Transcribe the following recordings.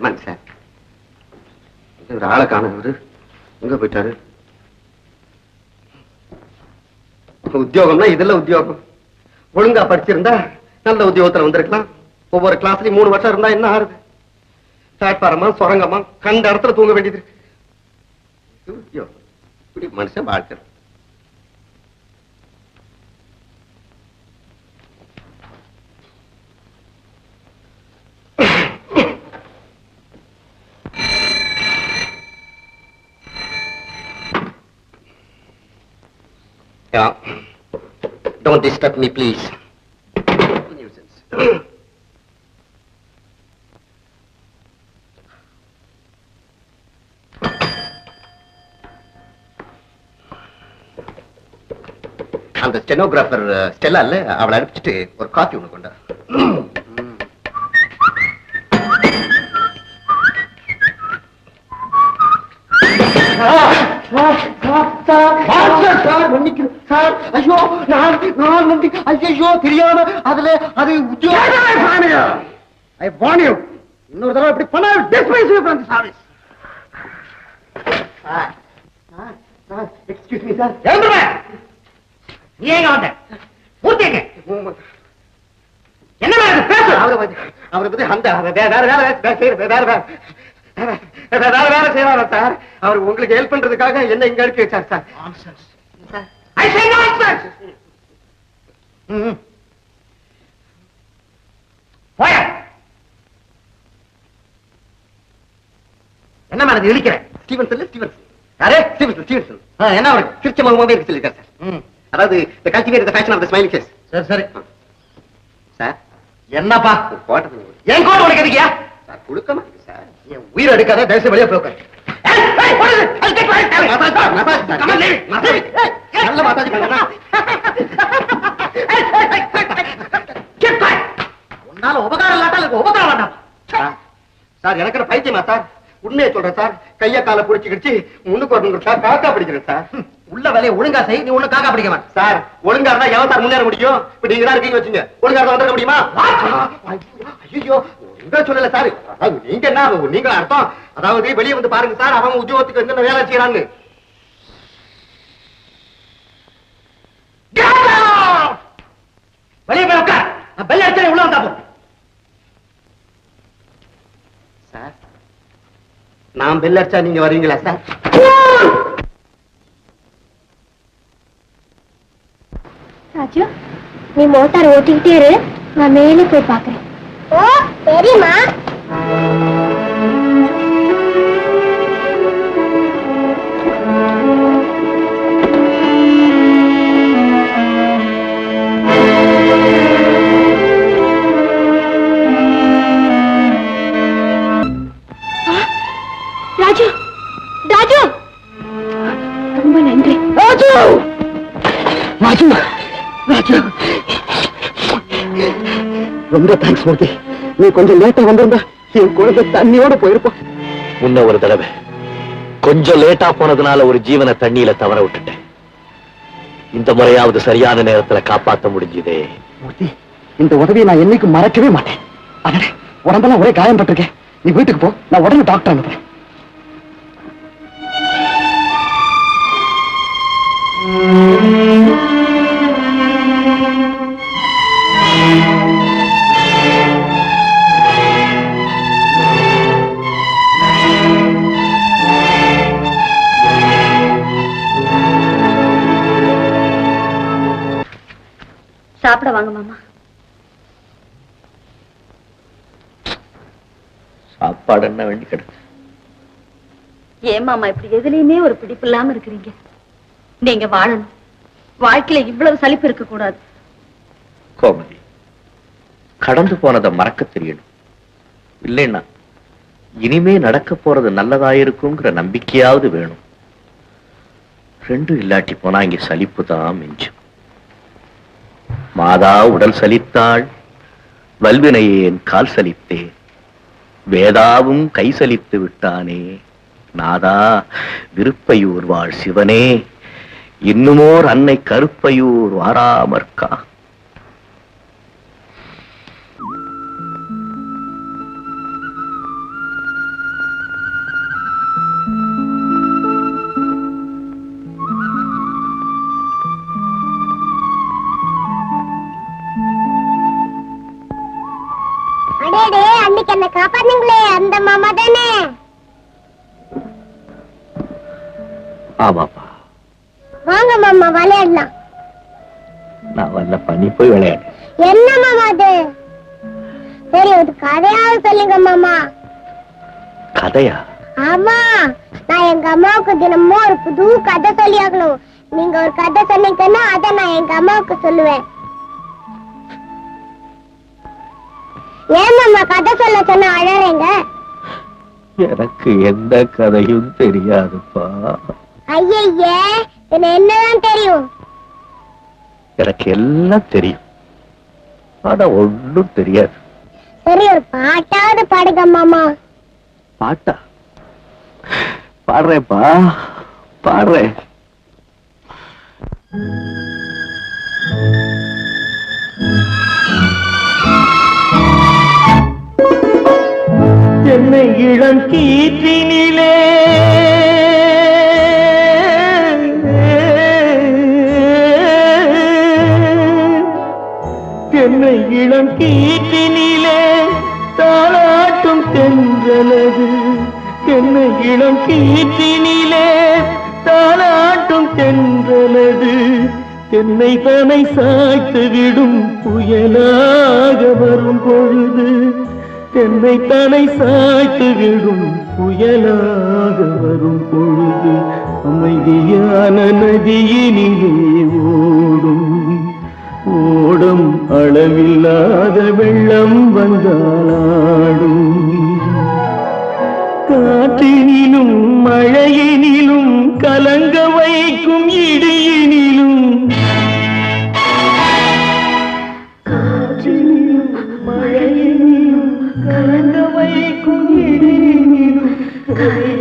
Good sir ஒரு ஆளை காணவர் எங்க போயிட்டாரு? உத்தியோகம்னா இதெல்லாம் உத்தியோகம். ஒழுங்கா படிச்சிருந்தா நல்ல உத்தியோகத்துல வந்திருக்கலாம். ஒவ்வொரு கிளாஸ்லயும் மூணு வருஷம் இருந்தா என்ன ஆறுது? பிளாட்பாரமா சுரங்கமா கண்ட இடத்துல தூங்க வேண்டியது இருக்கு. உத்தியோகம். இப்படி மனுஷன் வாழ்க்கை. Yeah. Don't disturb me, please. Nuisance. அந்த ஸ்டெனோகிராஃபர் ஸ்டெல்லா இல்ல அவளை அனுப்பிச்சிட்டு ஒரு காப்பி ஒண்ணு கொண்டா ஐயோ நான் நான் வந்து ஐயோ தெரியாம அதுல அது ஐ வான் யூ. இன்னொரு தடவை இப்படி பண்ணா dismiss you from the service excuse me sir நீ எங்க? வந்த பூர்த்திங்க என்ன பேசு. அவரை பத்தி அவரை பத்தி அந்த வேற வேற வேற வேற செய்யற வேற வேற வேற வேற வேற செய்வாரா சார் அவர் உங்களுக்கு ஹெல்ப் பண்றதுக்காக என்ன இங்க அனுப்பி வச்சார் சார் ஐ சே நான்சென்ஸ் போய என்ன மேடம் இழிக்கிறேன் ஸ்டீவன்சன் ஸ்டீவன்சன் யாரே? ஸ்டீவன்சன் ஸ்டீவன்சன் ஆ, என்ன அவருக்கு சிரிச்ச முகமாவே இருக்கு சொல்லிருக்காரு சார். அதாவது இந்த cultivate the fashion of the smiling face சரி சரி. சார். என்னப்பா? போட்டது என் கோட் உனக்கு எதுக்கியா? Sir கொடுக்கமா sir. என் உயிர் எடுக்காத தயவுசெய்து வெளியே போய் நல்ல quiet. உன்னால உபகாரம் இல்லாட்டா எனக்கு உபகாரம் வேண்டாம். சார், எனக்கு பைத்தியமா சார்? உண்மையை சொல்றேன் சார். கைய காலை புடிச்சுக்கிடுச்சு முன்னுக்கு வரணும் சார் காக்கா பிடிக்கிறேன் சார். உள்ள வேலையை ஒழுங்கா செய். நீ ஒண்ணு காக்கா பிடிக்க மாட்டேன் சார் ஒழுங்கா இருந்தா எவன் சார் முன்னேற முடியும்? இப்ப நீங்க தான் இருக்கீங்க வச்சுங்க ஒழுங்கா இருந்தா வந்துட முடியுமா? ஐயோ. உங்களை சொல்லல சார். அதாவது நீங்க என்ன நீங்க அர்த்தம்? அதாவது வெளியே வந்து பாருங்க சார் அவன் உத்தியோகத்துக்கு என்னென்ன வேலை செய்யறான்னு. வெளியே போய் உட்கார். நான் பெல்ல அடிச்சே உள்ள வந்தா போதும். சார் நான் பெல்ல அடிச்சா நீங்க வரீங்களா சார்? ராஜு நீ மோட்டார் ஓட்டிக்கிட்டே இரு. நான் மேலே போய் பார்க்கறேன். ஓ சரிம்மா ராஜு ராஜு! ரொம்ப நன்றி. ராஜு! ராஜு! ராஜு! ரொம்ப தேங்க்ஸ் மூர்த்தி. நீ கொஞ்சம் லேட்டா வந்திருந்தா என் குழந்தை தண்ணியோட போயிருப்போம் முன்ன ஒரு தடவை கொஞ்சம் லேட்டா போனதுனால ஒரு ஜீவனை தண்ணியில தவற விட்டுட்டேன். இந்த முறையாவது சரியான நேரத்துல காப்பாத்த முடிஞ்சுதே. மூர்த்தி இந்த உதவியை நான் என்னைக்கு மறக்கவே மாட்டேன். அதனே உடம்பெல்லாம் ஒரே காயம் பட்டிருக்கேன் நீ வீட்டுக்கு போ நான் உடனே டாக்டர் அனுப்புறேன். சாப்பிட வாங்க மாமா. சாப்பாடு என்ன வேண்டி கிடக்கு? ஏன் மாமா இப்படி எதுலயுமே ஒரு பிடிப்பு இல்லாம இருக்கிறீங்க? நீங்க வாழணும். வாழ்க்கையில இவ்வளவு சலிப்பு இருக்க கூடாது கோமதி கடந்து போனதை மறக்க தெரியணும். இல்லைன்னா இனிமே நடக்க போறது நல்லதாயிருக்குங்கிற நம்பிக்கையாவது வேணும். ரெண்டும் இல்லாட்டி போனா இங்க சலிப்பு தான் மிஞ்சும். மாதா உடல் சலித்தாள். வல்வினையேன் கால் சலித்தேன்? வேதாவும் கை சலித்து விட்டானே. நாதா விருப்பையூர் வாழ் சிவனே. இன்னுமோர் அன்னை கருப்பையூர் வாராமற்கா என்ன காப்பாத்துங்களே அந்த மாமா தானே? ஆமாப்பா. வாங்க மாமா விளையாடலாம். நான் வந்த பண்ணி போய் விளையாடு. என்ன மாமா அது? சரி ஒரு கதையாவது சொல்லுங்க மாமா. கதையா? ஆமா நான் எங்க அம்மாவுக்கு தினமும் ஒரு புது கதை சொல்லி ஆகணும் நீங்க ஒரு கதை சொன்னீங்கன்னா அதை நான் எங்க அம்மாவுக்கு சொல்லுவேன். ஏன் கதை சொல்ல சொன்ன அழறீங்க? எனக்கு எந்த கதையும் தெரியாதுப்பா. என்ன என்னதான் தெரியும்? எனக்கு எல்லாம் தெரியும். ஆனா ஒண்ணும் தெரியாது. சரி ஒரு பாட்டாவது பாடுங்க மாமா. பாட்டா? பாடுறேன்ப்பா. பாடுறேன். என்னை இளம் கீற்றினிலே. என்னை இளம் கீற்றினிலே தாளாட்டும் தென்றலது என்னை இளம் கீற்றினிலே தாளாட்டும் தென்றலது தென்னை தனை சாய்த்து விடும் புயலாக வரும் பொழுது தென்னை தனை சாய்த்து விடும் புயலாக வரும் பொழுது அமைதியான நதியினிலே ஓடும். ஓடும் அளவில்லாத வெள்ளம் வந்தாளாடும் காற்றினிலும் மழையினிலும் கலங்க வைக்கும் இடியினிலும் जी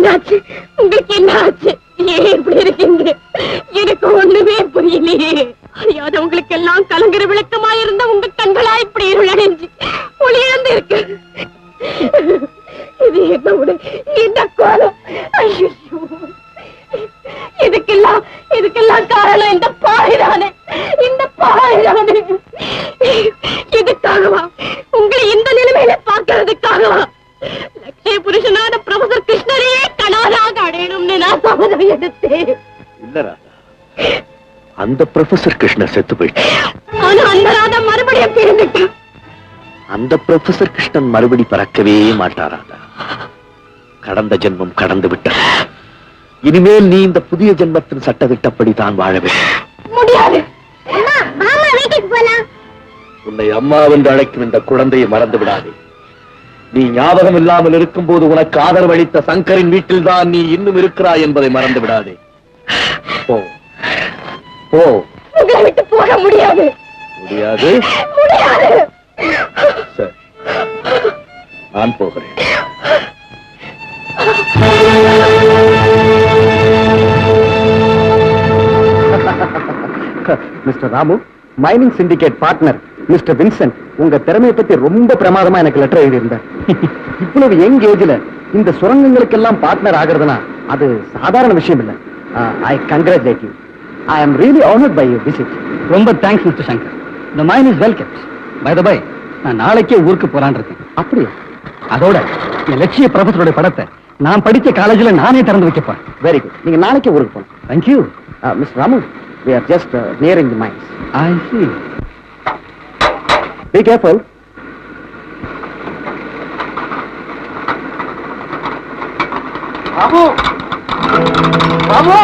என்னாச்சு? உங்களுக்கு என்னாச்சு? ஏன் இப்படி இருக்கீங்க? எனக்கு ஒண்ணுமே புரியலையே. அறியாத உங்களுக்கு எல்லாம் கலங்குற விளக்கமா இருந்த உங்க கண்களா இப்படி இருளடைஞ்சு ஒளி இருக்கு இது என்னோட இந்த கோலம்? ஐயோ இதுக்கெல்லாம் இதுக்கெல்லாம் காரணம் இந்த அந்த ப்ரொஃபசர் கிருஷ்ணர் செத்து போயிட்டு ஆனா அந்த ராதா மறுபடியும் பிறந்துட்டான் அந்த ப்ரொஃபசர் கிருஷ்ணன் மறுபடி பறக்கவே மாட்டாராதா கடந்த ஜென்மம் கடந்து விட்டது. இனிமேல் நீ இந்த புதிய ஜென்மத்தின் சட்டத்திட்டப்படி தான் வாழ வேண்டும். முடியாது. அம்மா உன்னை அம்மாவென்று அழைக்கும் இந்த குழந்தையை மறந்து விடாதே. நீ ஞாபகம் இல்லாமல் இருக்கும்போது உனக்கு ஆதரவளித்த சங்கரின் வீட்டில்தான் நீ இன்னும் இருக்கிறாய் என்பதை மறந்து விடாதே. போ. போ. உங்களை விட்டு போக முடியாது. முடியாது. முடியாது. சரி. நான் போகிறேன். Mister Ramu mining syndicate partner mister Vincent உங்க திறமையை பத்தி ரொம்ப பிரமாதமா எனக்கு லெட்டர் எழுதியிருந்தார். இவ்வளவு யங் ஏஜ்ல இந்த சுரங்கங்களுக்கெல்லாம் பார்ட்னர் ஆகிறதுனா அது சாதாரண விஷயம் இல்ல. I congratulate you I am really honoured by your visit ரொம்ப தேங்க்ஸ் மிஸ்டர் சங்கர் இந்த mine is well kept by the by நான் நாளைக்கே ஊருக்கு போறான் இருக்கேன். அப்படியா? அதோட என் லட்சிய பிரபத்தருடைய படத்தை நான் படித்த காலேஜ்ல நானே திறந்து வைக்கப்பேன் வெரி குட் நீங்க நாளைக்கே ஊருக்கு போகலாம் thank you miss Ramu we are just uh, nearing the mines. I see be careful. Ramu Ramu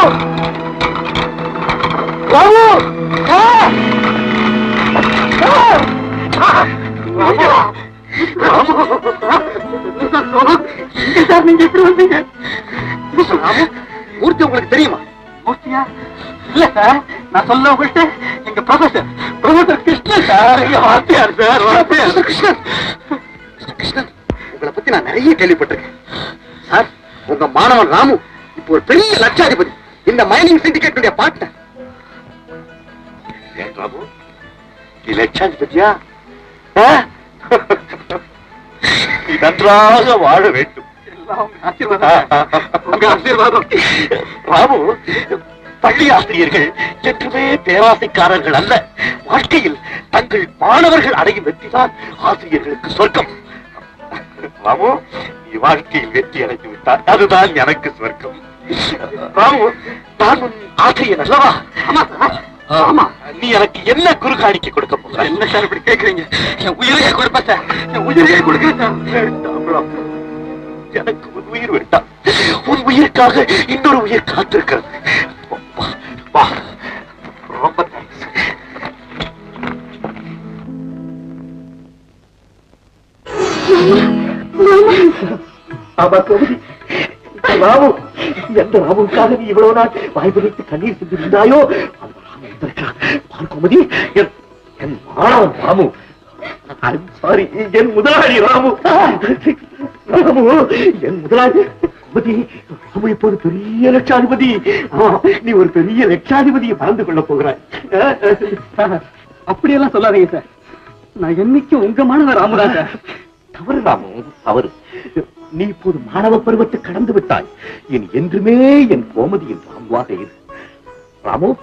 Murthy உங்களுக்கு தெரியுமா? மூர்த்தியா? இல்ல சார் நான் சொல்ல உங்கள்கிட்ட எங்க ப்ரொஃபசர் ப்ரொஃபசர் கிருஷ்ணன் சார். எங்க வாத்தியார் சார் வாத்தியார். கிருஷ்ணன். கிருஷ்ணன். உங்களை பத்தி நான் நிறைய கேள்விப்பட்டிருக்கேன். சார் உங்க மாணவன் ராமு இப்போ ஒரு பெரிய லட்சாதிபதி. இந்த மைனிங் சிண்டிகேட்டுடைய பார்ட்னர் ஏன் ராமு நீ லட்சாதிபதியா நீ நன்றாக வாழ வேண்டும் ராமு பள்ளி ஆசிரியர்கள் என்றுமே பேராசைக்காரர்கள் அல்ல. வாழ்க்கையில் தங்கள் மாணவர்கள் அடையும் வெற்றிதான் ஆசிரியர்களுக்கு சொர்க்கம். ராமு நீ வாழ்க்கையில் வெற்றி அடைந்து விட்டார் அதுதான் எனக்கு சொர்க்கம். ராமு நான் உன் ஆசிரியன் அல்லவா? ஆமா. நீ எனக்கு என்ன குரு காணிக்கை கொடுக்க போகிற என்ன சார் இப்படி கேக்குறீங்க? என் உயிரையே கொடுப்பேன் சார். என் உயிரையே கொடுக்குறேன் சார். எனக்கு உன் உயிர் வேண்டாம். உன் உயிருக்காக இன்னொரு உயிர் காத்திருக்கிறது. ரொம்ப தேங்க்ஸ் ஆமா கோமதி. ராமு எந்த ராமுக்காக நீ இவ்வளவு நாள் வாய்ப்பு கண்ணீர் செஞ்சிருந்தாயோ அந்த என் மாணவன் ராமு. சாரி என் முதலாளி ராமு. ராமு என் முதலாளி ராமு இப்போது பெரிய லட்சாதிபதி? நீ ஒரு பெரிய லட்சாதிபதியை மறந்து கொள்ள போகிறாய். அப்படியெல்லாம் சொல்லாதீங்க சார். நான் என்னைக்கும் உங்க மாணவர் ராமுதான் சார். தவறு ராமு தவறு. நீ இப்போது மாணவ பருவத்தை கடந்து விட்டாய். என் என்றுமே என் கோமதியின் ராமுவாக இரு. ராமு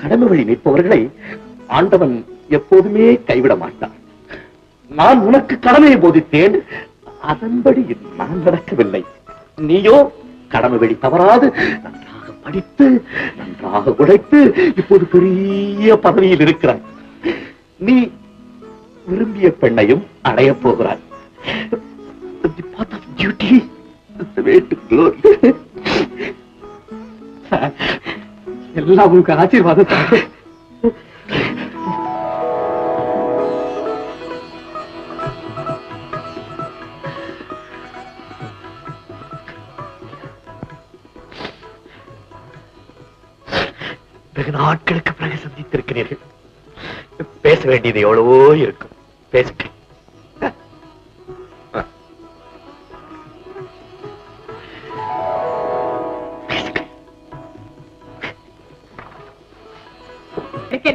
கடமை வழி நிற்பவர்களை ஆண்டவன் எப்போதுமே கைவிட மாட்டான். நான் உனக்கு கடமையை போதித்தேன் அதன்படி நான் நடக்கவில்லை. நீயோ கடமை வழி தவறாது நன்றாக படித்து நன்றாக உழைத்து இப்போது பெரிய பதவியில் இருக்கிறாய். நீ விரும்பிய பெண்ணையும் அடையப் போகிறாய். The path of. எல்லாம் உங்க ஆசீர்வாதம் வெகு நாட்களுக்கு பிறகு சந்தித்திருக்கிறீர்கள். பேச வேண்டியது எவ்வளவோ இருக்கும். பேசுங்க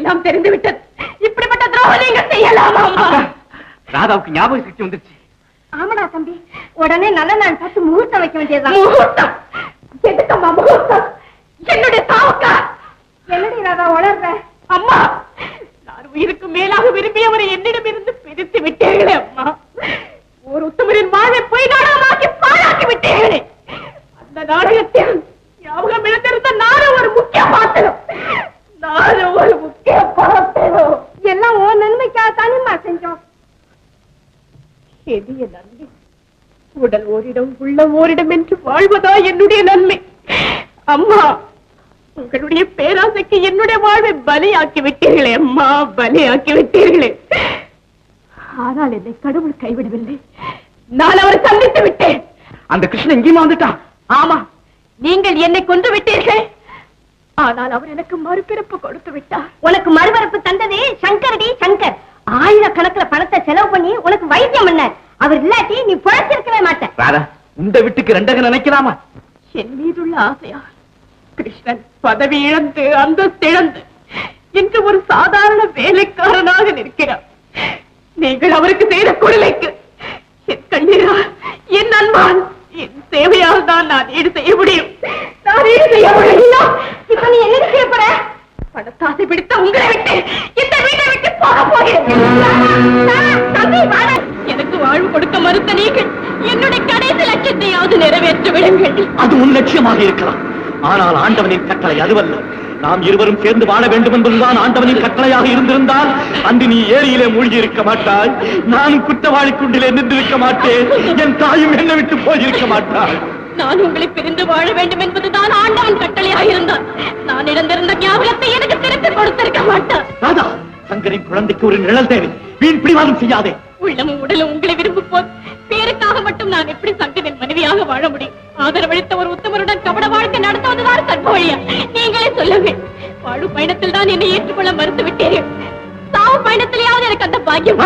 எல்லாம் தெரிந்து விட்டது இப்படிப்பட்ட துரோகம் நீங்க செய்யலாமா ராதாவுக்கு ஞாபக சக்தி வந்துருச்சு. ஆமாடா தம்பி. உடனே நல்ல நாள் பார்த்து முகூர்த்தம் வைக்க வேண்டியதுதான். முகூர்த்தம்? எதுக்கம்மா முகூர்த்தம்? என்னுடைய சாவுக்கா? என்னடி ராதா உளர்ற? அம்மா நான் உயிருக்கு மேலாக விரும்பியவரை என்னிடம் இருந்து பிரித்து விட்டீர்களே அம்மா. ஒரு உத்தமரின் வாழ்வை பொய் நாடகமாக்கி பாழாக்கி விட்டீர்களே அந்த நாடகத்தில் ஞாபகம் இழந்திருந்த ஓரிடம் என்று வாழ்வதா என்னுடைய நன்மை அம்மா உங்களுடைய பேராசைக்கு என்னுடைய வாழ்வை பலியாக்கி விட்டீர்களே அம்மா பலியாக்கி விட்டீர்களே ஆனால் என்னை கடவுள் கைவிடவில்லை. நான் அவரை சந்தித்து விட்டேன். அந்த கிருஷ்ணன் இங்கேயுமா வந்துட்டான் ஆமா நீங்கள் என்னை கொன்று விட்டீர்கள். ஆனால் அவர் எனக்கு மறுபிறப்பு கொடுத்து விட்டார். உனக்கு மறுபரப்பு தந்தது சங்கரடி சங்கர். ஆயிரக்கணக்கில் பணத்தை செலவு பண்ணி உனக்கு வைத்தியம் பண்ண அவர் இல்லாட்டி நீ பிழைச்சிருக்கவே மாட்ட ராதா இந்த வீட்டுக்கு ரெண்டக நினைக்கலாமா? என் மீதுள்ள ஆசையா கிருஷ்ணன் பதவி இழந்து அந்தஸ்து இழந்து இன்று ஒரு சாதாரண வேலைக்காரனாக நிற்கிறார். நீங்கள் அவருக்கு செய்த கொடுமைக்கு என் கண்ணீரா என் அன்பால் என் சேவையால் தான் நான் ஈடு செய்ய முடியும். நான் ஈடு செய்ய முடியும் இப்ப நீ என்ன செய்ய போற? பணத்தாசை பிடித்த உங்களை விட்டு இந்த வீட்டை விட்டு போக போகிறேன். எனக்கு வாழ்வு கொடுக்க மறுத்த நீங்கள் என்னுடைய கடைசி லட்சத்தையாவது நிறைவேற்ற விடுங்கள். அது உன் லட்சியமாக இருக்கலாம். ஆனால் ஆண்டவனின் கட்டளை அதுவல்ல. நாம் இருவரும் சேர்ந்து வாழ வேண்டும் என்பதுதான் ஆண்டவனின் கட்டளையாக இருந்திருந்தால் அன்று நீ ஏரியிலே மூழ்கி இருக்க மாட்டாய். நானும் குற்றவாளி குண்டிலே நின்றிருக்க மாட்டேன். என் தாயும் என்னை விட்டு போயிருக்க மாட்டாள். நான் உங்களை பிரிந்து வாழ வேண்டும் என்பதுதான் ஆண்டவன் கட்டளையாக இருந்தான். நான் இழந்திருந்த ஞாபகத்தை எனக்கு திருப்பி கொடுத்திருக்க மாட்டான். ராதா சங்கரின் குழந்தைக்கு ஒரு நிழல் தேவை. வீண் பிடிவாதம் செய்யாதே. உள்ளமும் உடலும் உங்களை விரும்பும் போது பேருக்காக மட்டும் நான் எப்படி சங்கரின் மனைவியாக வாழ முடியும்? ஆதரவளித்த ஒரு உத்தமருடன் கபட வாழ்க்கை நடத்துவதுதான் வழியா நீங்களே சொல்லுங்கள். வாழு பயணத்தில் தான் என்னை ஏற்றுக்கொள்ள மறுத்து விட்டீர்கள் சாவு பயணத்திலேயாவது எனக்கு அந்த பாக்கியம்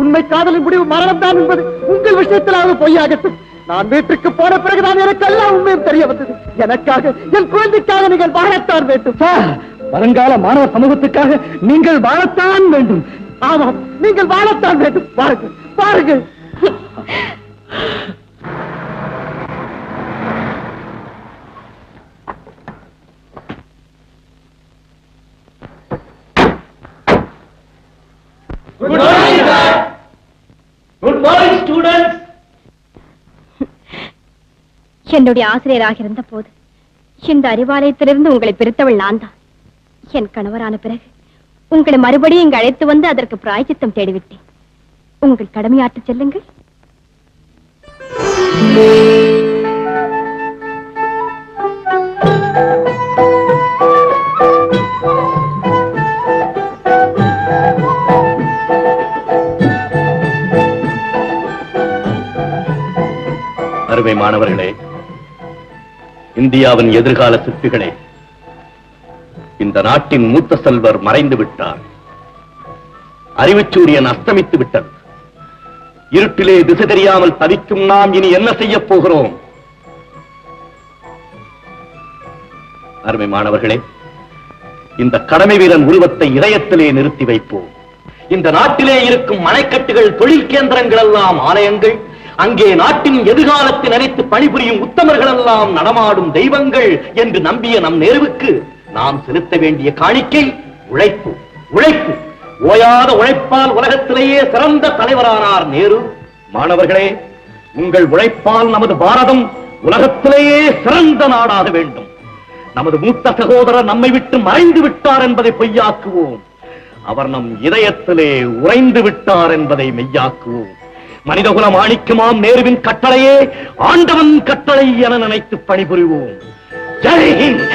உண்மை காதலின் முடிவு மரணம் தான் என்பது உங்கள் விஷயத்திலாவது பொய்யாகட்டும். நான் வீட்டுக்கு போன பிறகுதான் எனக்கு எல்லாம் உண்மையும் தெரிய வந்தது. எனக்காக என் குழந்தைக்காக நீங்கள் வாழத்தான் வேண்டும். வருங்கால மாணவ சமூகத்துக்காக நீங்கள் வாழத்தான் வேண்டும். ஆமாம் நீங்கள் வாழத்தான் வேண்டும். பாருங்கள் பாருங்கள் என்னுடைய ஆசிரியராக இருந்த போது இந்த அறிவாலயத்திலிருந்து உங்களை பிரித்தவள் நான் தான். என் கணவரான பிறகு உங்களை மறுபடியும் இங்கு அழைத்து வந்து அதற்கு பிராய்ச்சித்தம் தேடிவிட்டேன். உங்கள் கடமையாற்ற செல்லுங்கள். அருமை மாணவர்களே இந்தியாவின் எதிர்கால சிற்பிகளே இந்த நாட்டின் மூத்த செல்வர் மறைந்து விட்டார் அறிவுச்சூரியன் அஸ்தமித்து விட்டது இருட்டிலே திசை தெரியாமல் தவிக்கும் நாம் இனி என்ன செய்யப் போகிறோம்? அருமை மாணவர்களே இந்த கடமை வீரன் உருவத்தை இதயத்திலே நிறுத்தி வைப்போம். இந்த நாட்டிலே இருக்கும் மனைக்கட்டுகள் தொழில் கேந்திரங்கள் எல்லாம் ஆலயங்கள் அங்கே நாட்டின் எதிர்காலத்தை நினைத்து பணிபுரியும் உத்தமர்கள் எல்லாம் நடமாடும் தெய்வங்கள் என்று நம்பிய நம் நேருவுக்கு நாம் செலுத்த வேண்டிய காணிக்கை உழைப்பு உழைப்பு. ஓயாத உழைப்பால் உலகத்திலேயே சிறந்த தலைவரானார் நேரு. மாணவர்களே உங்கள் உழைப்பால் நமது பாரதம் உலகத்திலேயே சிறந்த நாடாக வேண்டும். நமது மூத்த சகோதரர் நம்மை விட்டு மறைந்து விட்டார் என்பதை பொய்யாக்குவோம். அவர் நம் இதயத்திலே உறைந்து விட்டார் என்பதை மெய்யாக்குவோம். மனிதகுல மாணிக்கமாம் நேருவின் கட்டளையே ஆண்டவன் கட்டளை என நினைத்து பணிபுரிவோம். ஜெய் ஹிந்த்!